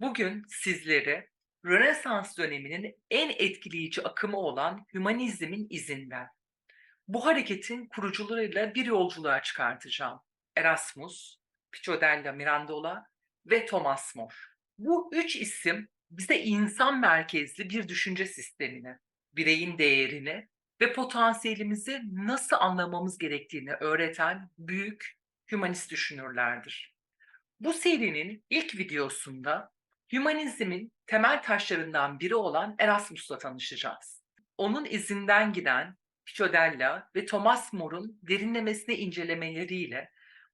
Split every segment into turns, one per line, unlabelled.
Bugün sizlere Rönesans döneminin en etkileyici akımı olan hümanizmin izinden, bu hareketin kurucularıyla bir yolculuğa çıkartacağım. Erasmus, Pico della Mirandola ve Thomas More. Bu üç isim bize insan merkezli bir düşünce sistemini, bireyin değerini ve potansiyelimizi nasıl anlamamız gerektiğini öğreten büyük hümanist düşünürlerdir. Bu serinin ilk videosunda hümanizmin temel taşlarından biri olan Erasmus'la tanışacağız. Onun izinden giden Pico Della ve Thomas More'un derinlemesine incelemeleriyle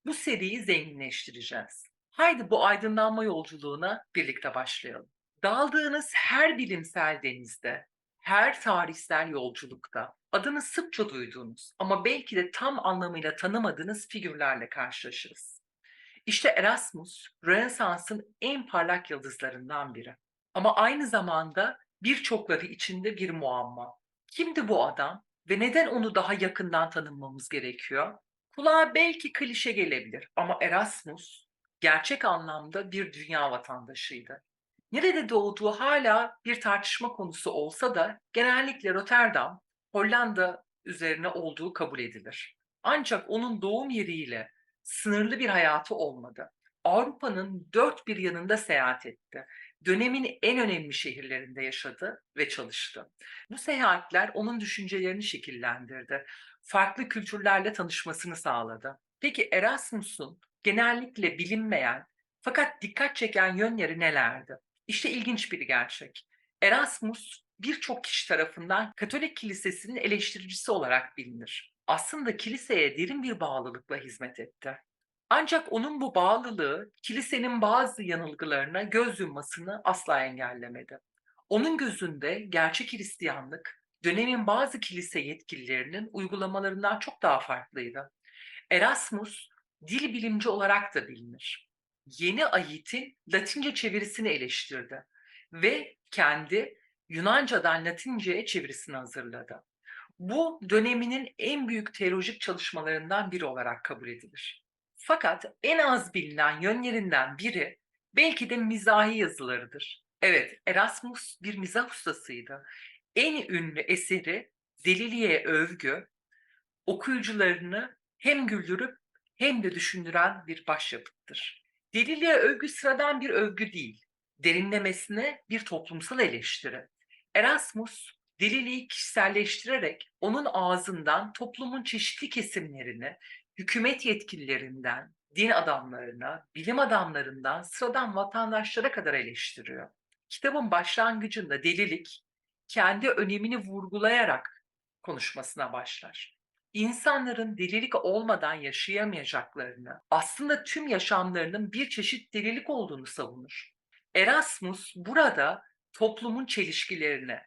bu seriyi zenginleştireceğiz. Haydi bu aydınlanma yolculuğuna birlikte başlayalım. Daldığınız her bilimsel denizde, her tarihsel yolculukta adını sıkça duyduğunuz ama belki de tam anlamıyla tanımadığınız figürlerle karşılaşırız. İşte Erasmus, Rönesans'ın en parlak yıldızlarından biri. Ama aynı zamanda birçokları içinde bir muamma. Kimdi bu adam ve neden onu daha yakından tanımamız gerekiyor? Kulağa belki klişe gelebilir ama Erasmus gerçek anlamda bir dünya vatandaşıydı. Nerede doğduğu hala bir tartışma konusu olsa da genellikle Rotterdam, Hollanda üzerine olduğu kabul edilir. Ancak onun doğum yeriyle sınırlı bir hayatı olmadı. Avrupa'nın dört bir yanında seyahat etti. Dönemin en önemli şehirlerinde yaşadı ve çalıştı. Bu seyahatler onun düşüncelerini şekillendirdi. Farklı kültürlerle tanışmasını sağladı. Peki Erasmus'un genellikle bilinmeyen fakat dikkat çeken yönleri nelerdi? İşte ilginç bir gerçek. Erasmus birçok kişi tarafından Katolik Kilisesi'nin eleştiricisi olarak bilinir. Aslında kiliseye derin bir bağlılıkla hizmet etti. Ancak onun bu bağlılığı kilisenin bazı yanılgılarına göz yummasını asla engellemedi. Onun gözünde gerçek Hristiyanlık dönemin bazı kilise yetkililerinin uygulamalarından çok daha farklıydı. Erasmus dil bilimci olarak da bilinir. Yeni ayitin Latince çevirisini eleştirdi ve kendi Yunanca'dan Latince'ye çevirisini hazırladı. Bu döneminin en büyük teolojik çalışmalarından biri olarak kabul edilir. Fakat en az bilinen yönlerinden biri belki de mizahi yazılarıdır. Evet, Erasmus bir mizah ustasıydı. En ünlü eseri Delili'ye övgü, okuyucularını hem güldürüp hem de düşündüren bir başyapıttır. Delili'ye övgü sıradan bir övgü değil, derinlemesine bir toplumsal eleştiri. Erasmus, Delili'yi kişiselleştirerek onun ağzından toplumun çeşitli kesimlerini, hükümet yetkililerinden, din adamlarına, bilim adamlarından sıradan vatandaşlara kadar eleştiriyor. Kitabın başlangıcında delilik kendi önemini vurgulayarak konuşmasına başlar. İnsanların delilik olmadan yaşayamayacaklarını, aslında tüm yaşamlarının bir çeşit delilik olduğunu savunur. Erasmus burada toplumun çelişkilerini,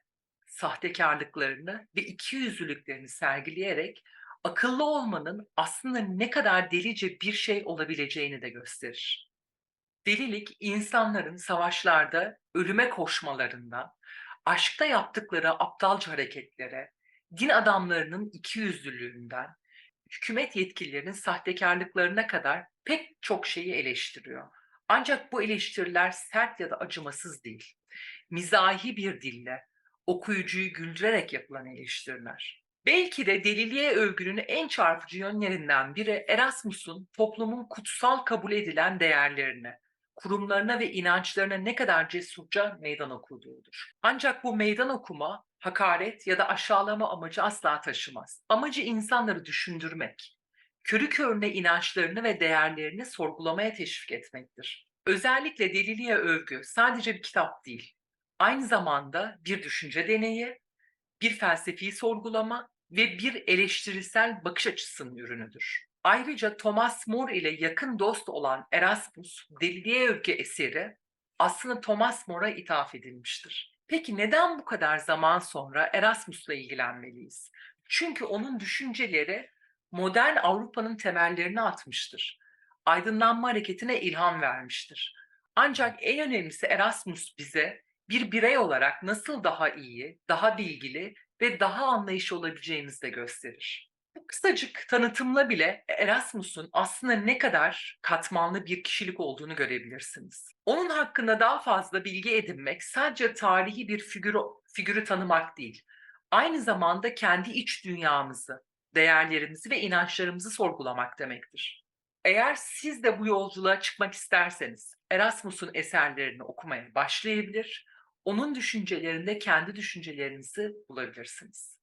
sahtekarlıklarını ve ikiyüzlülüklerini sergileyerek akıllı olmanın aslında ne kadar delice bir şey olabileceğini de gösterir. Delilik insanların savaşlarda ölüme koşmalarından, aşkta yaptıkları aptalca hareketlere, din adamlarının ikiyüzlülüğünden, hükümet yetkililerinin sahtekarlıklarına kadar pek çok şeyi eleştiriyor. Ancak bu eleştiriler sert ya da acımasız değil. Mizahi bir dille, okuyucuyu güldürerek yapılan eleştiriler. Belki de deliliğe övgünün en çarpıcı yönlerinden biri Erasmus'un toplumun kutsal kabul edilen değerlerini, kurumlarına ve inançlarına ne kadar cesurca meydan okuduğudur. Ancak bu meydan okuma hakaret ya da aşağılama amacı asla taşımaz. Amacı insanları düşündürmek, körü körüne inançlarını ve değerlerini sorgulamaya teşvik etmektir. Özellikle deliliğe övgü sadece bir kitap değil, aynı zamanda bir düşünce deneyi, bir felsefi sorgulama ve bir eleştirisel bakış açısının ürünüdür. Ayrıca Thomas More ile yakın dost olan Erasmus, Deliliğe Övgü eseri aslında Thomas More'a ithaf edilmiştir. Peki neden bu kadar zaman sonra Erasmus'la ilgilenmeliyiz? Çünkü onun düşünceleri modern Avrupa'nın temellerini atmıştır. Aydınlanma hareketine ilham vermiştir. Ancak en önemlisi Erasmus bize bir birey olarak nasıl daha iyi, daha bilgili ve daha anlayışlı olabileceğimizi de gösterir. Bu kısacık tanıtımla bile Erasmus'un aslında ne kadar katmanlı bir kişilik olduğunu görebilirsiniz. Onun hakkında daha fazla bilgi edinmek sadece tarihi bir figürü, figürü tanımak değil, aynı zamanda kendi iç dünyamızı, değerlerimizi ve inançlarımızı sorgulamak demektir. Eğer siz de bu yolculuğa çıkmak isterseniz Erasmus'un eserlerini okumaya başlayabilir, onun düşüncelerinde kendi düşüncelerinizi bulabilirsiniz.